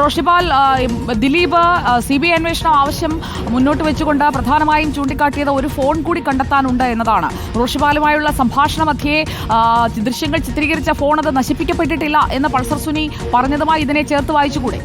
Roshipal Dileep C B I അന്വേഷണം ആവശ്യം മുന്നോട്ട് വെച്ചുകൊണ്ട് പ്രധാനമായും ചൂണ്ടിക്കാട്ടിയത് ഒരു ഫോൺ കൂടി കണ്ടെത്താനുണ്ട് എന്നതാണ്. റോഷിപാലുമായുള്ള സംഭാഷണ മധ്യേ ദൃശ്യങ്ങൾ ചിത്രീകരിച്ച ഫോൺ അത് നശിപ്പിക്കപ്പെട്ടിട്ടില്ല എന്ന് പൾസർ സുനി പറഞ്ഞതുമായി ഇതിനെ ചേർത്ത് വായിച്ചുകൂടെ?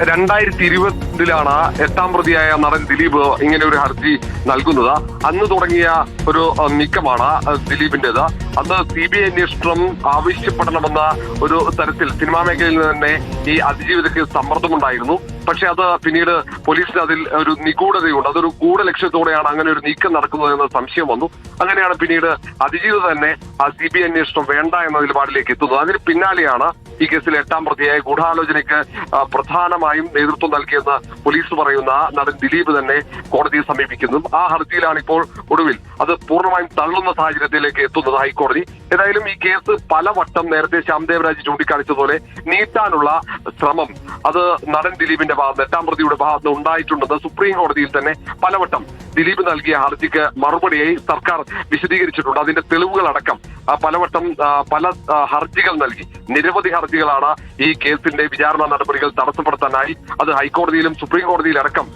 രണ്ടായിരത്തി ഇരുപതിലാണ് എട്ടാം പ്രതിയായ നടൻ ദിലീപ് ഇങ്ങനെ ഒരു ഹർജി നൽകുന്നത്. അന്ന് തുടങ്ങിയ ഒരു നീക്കമാണ് ദിലീപിന്റേത്. അന്ന് സി ബി ഐ അന്വേഷണം ആവശ്യപ്പെടണമെന്ന ഒരു തരത്തിൽ സിനിമാ മേഖലയിൽ തന്നെ ഈ അതിജീവിതയ്ക്ക് സമ്മർദ്ദമുണ്ടായിരുന്നു. പക്ഷെ അത് പിന്നീട് പോലീസിന് അതിൽ ഒരു നിഗൂഢതയുണ്ട്. അതൊരു ഗൂഢലക്ഷ്യത്തോടെയാണ് അങ്ങനെ ഒരു നീക്കം നടക്കുന്നത് എന്ന സംശയം വന്നു. അങ്ങനെയാണ് പിന്നീട് അതിജീവിത തന്നെ ആ സി ബി ഐ അന്വേഷണം വേണ്ട എന്ന നിലപാടിലേക്ക് എത്തുന്നത്. അതിന് പിന്നാലെയാണ് ഈ കേസിൽ എട്ടാം പ്രതിയായ ഗൂഢാലോചനയ്ക്ക് പ്രധാനമായും നേതൃത്വം നൽകിയെന്ന് പോലീസ് പറയുന്ന നടൻ ദിലീപ് തന്നെ കോടതിയെ സമീപിക്കുന്നതും ആ ഹർജിയിലാണ് ഇപ്പോൾ ഒടുവിൽ അത് പൂർണമായും തള്ളുന്ന സാഹചര്യത്തിലേക്ക് എത്തുന്നത് ഹൈക്കോടതി. ഏതായാലും ഈ കേസ് പലവട്ടം നേരത്തെ ശ്യാംദേവരാജ് ചൂണ്ടിക്കാണിച്ചതുപോലെ നീട്ടാനുള്ള ശ്രമം അത് നടൻ ദിലീപിന്റെ ഭാഗത്ത് എട്ടാം പ്രതിയുടെ ഭാഗത്ത് ഉണ്ടായിട്ടുണ്ടെന്ന് സുപ്രീം കോടതിയിൽ തന്നെ പലവട്ടം ദിലീപ് നൽകിയ ഹർജിക്ക് മറുപടിയായി സർക്കാർ വിശദീകരിച്ചിട്ടുണ്ട്. അതിന്റെ തെളിവുകളടക്കം പലവട്ടം പല ഹർജികൾ നൽകി. നിരവധി ഹർജികളാണ് ഈ കേസിന്റെ വിചാരണ നടപടികൾ തടസ്സപ്പെടുത്താനായി അത് ഹൈക്കോടതിയിലും സുപ്രീം കോടതിയിലടക്കം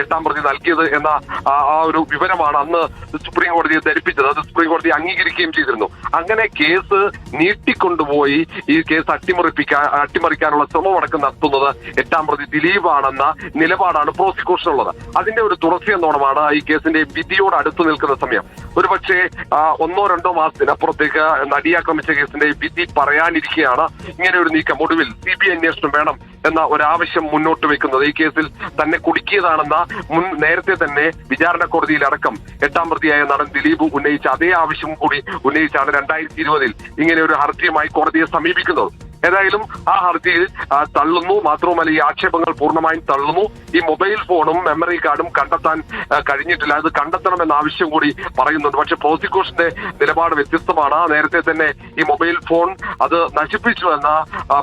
എട്ടാം പ്രതി നൽകിയത് എന്ന ആ ഒരു വിവരമാണ് അന്ന് സുപ്രീം കോടതിയെ ധരിപ്പിച്ചത്. അത് സുപ്രീം കോടതി അംഗീകരിക്കുകയും ചെയ്തിരുന്നു. അങ്ങനെ കേസ് നീട്ടിക്കൊണ്ടുപോയി ഈ കേസ് അട്ടിമറിപ്പിക്കാൻ അട്ടിമറിക്കാനുള്ള ശ്രമം അടക്കം നടത്തുന്നത് എട്ടാം പ്രതി ദിലീപാണെന്ന നിലപാടാണ് പ്രോസിക്യൂഷൻ ഉള്ളത് അതിന്റെ ഒരു തുടർച്ചയെന്നോണമാണ് ഈ കേസിന്റെ വിധിയോട് അടുത്തു നിൽക്കുന്ന സമയം. ഒരുപക്ഷെ പക്ഷേ ഒന്നോ രണ്ടോ മാസത്തിനപ്പുറത്തേക്ക് നടിയാക്രമിച്ച കേസിന്റെ വിധി പറയാനിരിക്കെയാണ് ഇങ്ങനെ ഒരു നീക്കം. ഒടുവിൽ സി ബി അന്വേഷണം വേണം എന്ന ഒരാവശ്യം മുന്നോട്ട് വെക്കുന്നത്. ഈ കേസിൽ തന്നെ കുടുക്കിയതാണെന്ന മുൻ നേരത്തെ തന്നെ വിചാരണ കോടതിയിൽ അടക്കം എട്ടാം പ്രതിയായ നടൻ ദിലീപ് ഉന്നയിച്ച അതേ ആവശ്യം കൂടി ഉന്നയിച്ചാണ് രണ്ടായിരത്തി ഇരുപതിൽ ഇങ്ങനെ ഒരു ഹർജിയുമായി കോടതിയെ സമീപിക്കുന്നത്. ഏതായാലും ആ ഹർജിയിൽ തള്ളുന്നു. മാത്രവുമല്ല ഈ ആക്ഷേപങ്ങൾ പൂർണമായും തള്ളുന്നു. ഈ മൊബൈൽ ഫോണും മെമ്മറി കാർഡും കണ്ടെത്താൻ കഴിഞ്ഞിട്ടില്ല. അത് കണ്ടെത്തണമെന്ന ആവശ്യം കൂടി പറയുന്നുണ്ട്. പക്ഷെ പ്രോസിക്യൂഷന്റെ നിലപാട് വ്യത്യസ്തമാണ്. നേരത്തെ തന്നെ ഈ മൊബൈൽ ഫോൺ അത് നശിപ്പിച്ചു എന്ന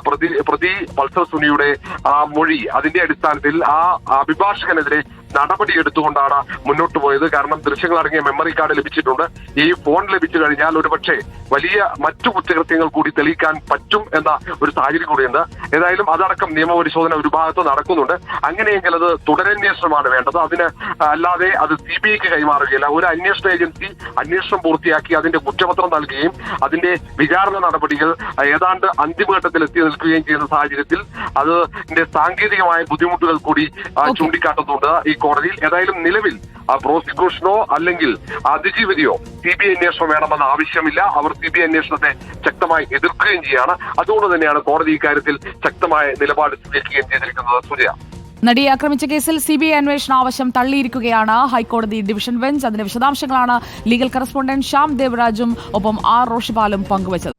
പ്രതി പ്രതി പൾസർ സുനിയുടെ ആ മൊഴി. അതിന്റെ അടിസ്ഥാനത്തിൽ ആ അഭിഭാഷകനെതിരെ നടപടി എടുത്തുകൊണ്ടാണ് മുന്നോട്ട് പോയത്. കാരണം ദൃശ്യങ്ങൾ അടങ്ങിയ മെമ്മറി കാർഡ് ലഭിച്ചിട്ടുണ്ട്. ഈ ഫോൺ ലഭിച്ചു കഴിഞ്ഞാൽ ഒരുപക്ഷെ വലിയ മറ്റു കുറ്റകൃത്യങ്ങൾ കൂടി തെളിയിക്കാൻ പറ്റും എന്ന ഒരു സാഹചര്യം കൂടിയുണ്ട്. ഏതായാലും അതടക്കം നിയമപരിശോധന ഒരു ഭാഗത്ത് നടക്കുന്നുണ്ട്. അങ്ങനെയെങ്കിൽ അത് തുടരന്വേഷണമാണ് വേണ്ടത്. അതിന് അല്ലാതെ അത് സി ബി ഐക്ക് കൈമാറുകയില്ല. ഒരു അന്വേഷണ ഏജൻസി അന്വേഷണം പൂർത്തിയാക്കി അതിന്റെ കുറ്റപത്രം നൽകുകയും അതിന്റെ വിചാരണ നടപടികൾ ഏതാണ്ട് അന്തിമഘട്ടത്തിൽ എത്തി നിൽക്കുകയും ചെയ്യുന്ന സാഹചര്യത്തിൽ അതിന്റെ സാങ്കേതികമായ ബുദ്ധിമുട്ടുകൾ കൂടി ചൂണ്ടിക്കാട്ടുന്നുണ്ട്. ഈ കോടതിയിൽ ഏതായാലും നിലവിൽ ആ പ്രോസിക്യൂഷനോ അല്ലെങ്കിൽ അതിജീവിതയോ സി ബി ഐ അന്വേഷണം വേണമെന്ന ആവശ്യമില്ല. അവർ സി ബി ഐ അന്വേഷണത്തെ ശക്തമായി എതിർക്കുകയും ചെയ്യാണ്. അതുകൊണ്ട് തന്നെയാണ് കോടതി ഇക്കാര്യത്തിൽ ശക്തമായ നിലപാട് സ്വീകരിക്കുകയും ചെയ്തിരിക്കുന്നത്. സൂര്യ. നടിയെ ആക്രമിച്ച കേസിൽ സി ബി ഐ അന്വേഷണ ആവശ്യം തള്ളിയിരിക്കുകയാണ്. ഹൈക്കോടതി ഡിവിഷൻ ബെഞ്ച്. അതിന്റെ വിശദാംശങ്ങളാണ് ലീഗൽ കറസ്പോണ്ടന്റ് ശ്യാം ദേവരാജും ഒപ്പം ആർ റോഷിപാലും പങ്കുവച്ചത്.